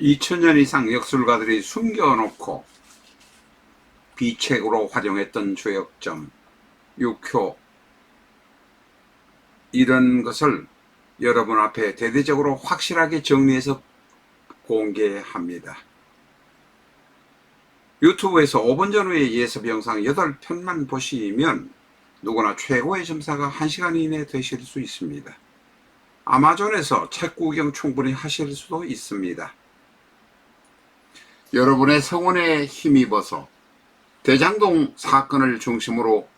2000년 이상 역술가들이 숨겨놓고 비책으로 활용했던 조역점, 육효 이런 것을 여러분 앞에 대대적으로 확실하게 정리해서 공개합니다. 유튜브에서 5분 전후의 예습 영상 8편만 보시면 누구나 최고의 점사가 1시간 이내 되실 수 있습니다. 아마존에서 책 구경 충분히 하실 수도 있습니다. 여러분의 성원에 힘입어서 대장동 사건을 중심으로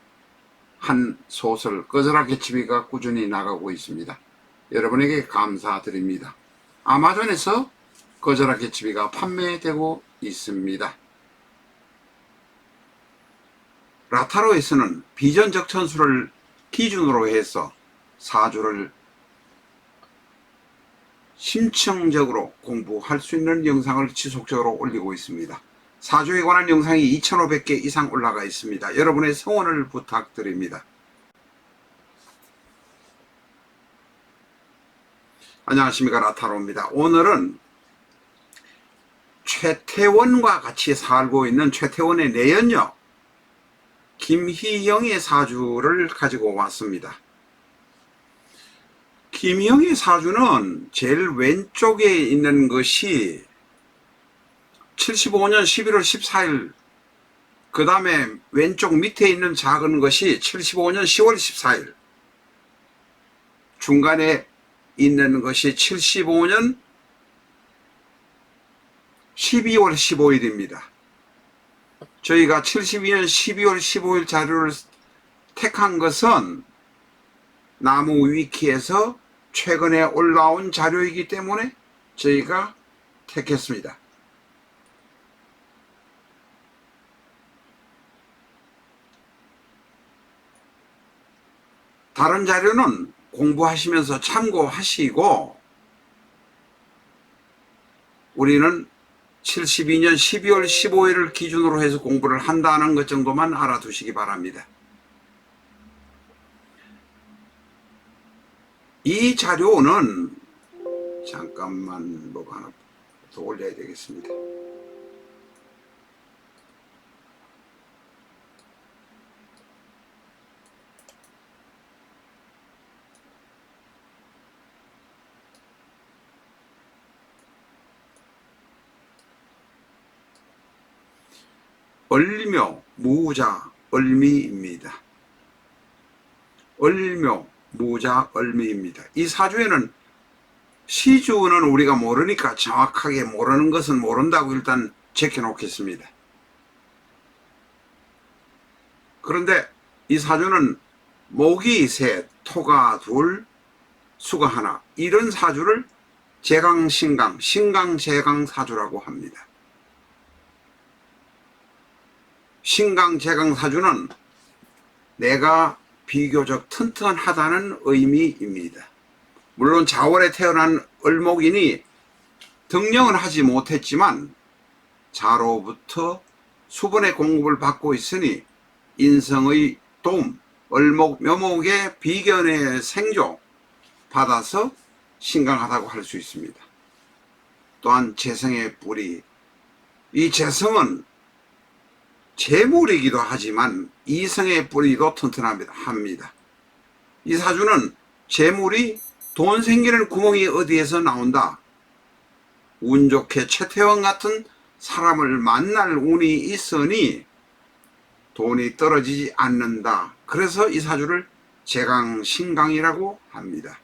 한 소설 꺼져라 개치비가 꾸준히 나가고 있습니다. 여러분에게 감사드립니다. 아마존에서 꺼져라 개치비가 판매되고 있습니다. 라타로에서는 비전적 천수를 기준으로 해서 사주를 심층적으로 공부할 수 있는 영상을 지속적으로 올리고 있습니다. 사주에 관한 영상이 2,500개 이상 올라가 있습니다. 여러분의 성원을 부탁드립니다. 안녕하십니까 라타로입니다. 오늘은 최태원과 같이 살고 있는 최태원의 내연녀 김희영의 사주를 가지고 왔습니다. 김희영의 사주는 제일 왼쪽에 있는 것이 75년 11월 14일 그 다음에 왼쪽 밑에 있는 작은 것이 75년 10월 14일 중간에 있는 것이 75년 12월 15일입니다. 저희가 72년 12월 15일 자료를 택한 것은 나무 위키에서 최근에 올라온 자료이기 때문에 저희가 택했습니다. 다른 자료는 공부하시면서 참고하시고 우리는 72년 12월 15일을 기준으로 해서 공부를 한다는 것 정도만 알아두시기 바랍니다. 이 자료는 잠깐만 뭐가 하나 더 올려야 되겠습니다. 얼묘, 무자, 얼미입니다. 얼묘, 무자, 얼미입니다. 이 사주에는 시주는 우리가 모르니까 정확하게 모르는 것은 모른다고 일단 제껴놓겠습니다. 그런데 이 사주는 목이 셋, 토가 둘, 수가 하나 이런 사주를 제강신강, 신강제강 사주라고 합니다. 신강제강 사주는 내가 비교적 튼튼하다는 의미입니다. 물론 자월에 태어난 을목이니 등령은 하지 못했지만 자로부터 수분의 공급을 받고 있으니 인성의 도움, 을목, 묘목의 비견의 생조 받아서 신강하다고 할 수 있습니다. 또한 재성의 뿌리, 이 재성은 재물이기도 하지만 이성의 뿌리도 튼튼합니다. 합니다. 이 사주는 재물이 돈 생기는 구멍이 어디에서 나온다. 운 좋게 최태원 같은 사람을 만날 운이 있으니 돈이 떨어지지 않는다. 그래서 이 사주를 제강신강이라고 합니다.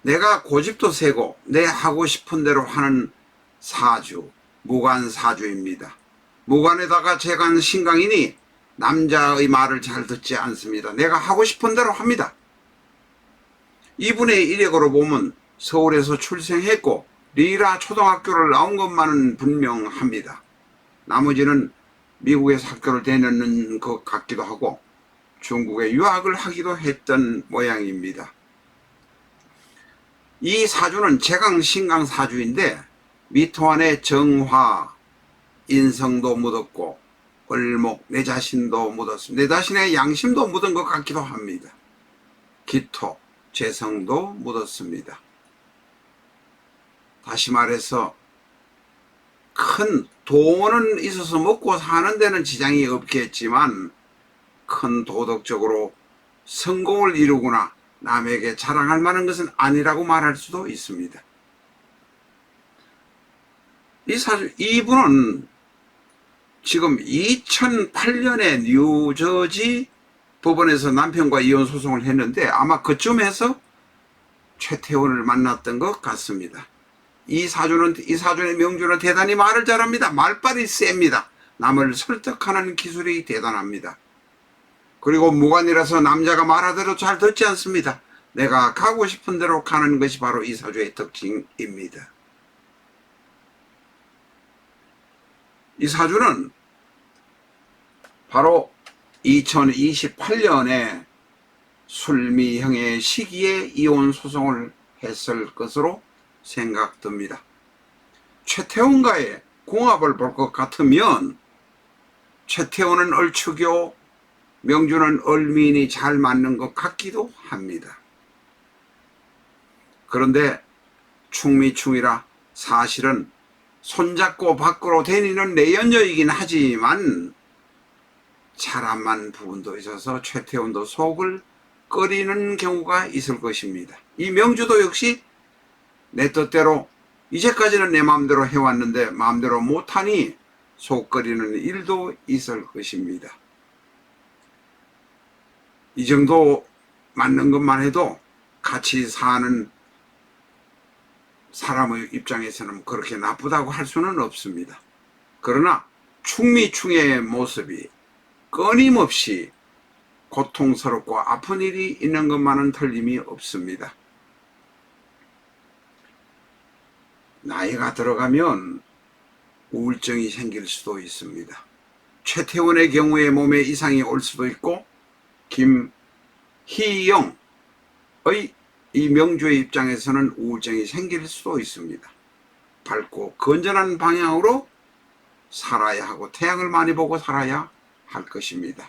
내가 고집도 세고 내 하고 싶은 대로 하는 사주, 무관사주입니다. 무관에다가 재간 신강이니 남자의 말을 잘 듣지 않습니다. 내가 하고 싶은 대로 합니다. 이분의 이력으로 보면 서울에서 출생했고 리라 초등학교를 나온 것만은 분명합니다. 나머지는 미국에서 학교를 다녔는 것 같기도 하고 중국에 유학을 하기도 했던 모양입니다. 이 사주는 재강 신강 사주인데 미토안에 정화, 인성도 묻었고 을목, 내 자신도 묻었습니다. 내 자신의 양심도 묻은 것 같기도 합니다. 기토, 재성도 묻었습니다. 다시 말해서 큰 돈은 있어서 먹고 사는 데는 지장이 없겠지만 큰 도덕적으로 성공을 이루거나 남에게 자랑할 만한 것은 아니라고 말할 수도 있습니다. 이 사주, 이분은 지금 2008년에 뉴저지 법원에서 남편과 이혼 소송을 했는데 아마 그쯤에서 최태원을 만났던 것 같습니다. 이 사주는 이 사주의 명주는 대단히 말을 잘합니다. 말빨이 셉니다. 남을 설득하는 기술이 대단합니다. 그리고 무관이라서 남자가 말하대로 잘 듣지 않습니다. 내가 가고 싶은 대로 가는 것이 바로 이 사주의 특징입니다. 이 사주는 바로 2028년에 술미형의 시기에 이혼 소송을 했을 것으로 생각됩니다. 최태원과의 궁합을 볼 것 같으면 최태원은 얼추교, 명주는 얼미인이 잘 맞는 것 같기도 합니다. 그런데 충미충이라 사실은 손잡고 밖으로 다니는 내연녀이긴 하지만 맞는 부분도 있어서 최태원도 속을 끓이는 경우가 있을 것입니다. 이 명주도 역시 내 뜻대로 이제까지는 내 마음대로 해왔는데 마음대로 못하니 속 끓이는 일도 있을 것입니다. 이 정도 맞는 것만 해도 같이 사는 사람의 입장에서는 그렇게 나쁘다고 할 수는 없습니다. 그러나 충미충의 모습이 끊임없이 고통스럽고 아픈 일이 있는 것만은 틀림이 없습니다. 나이가 들어가면 우울증이 생길 수도 있습니다. 최태원의 경우에 몸에 이상이 올 수도 있고 김희영의 이 명주의 입장에서는 우울증이 생길 수도 있습니다. 밝고 건전한 방향으로 살아야 하고 태양을 많이 보고 살아야 할 것입니다.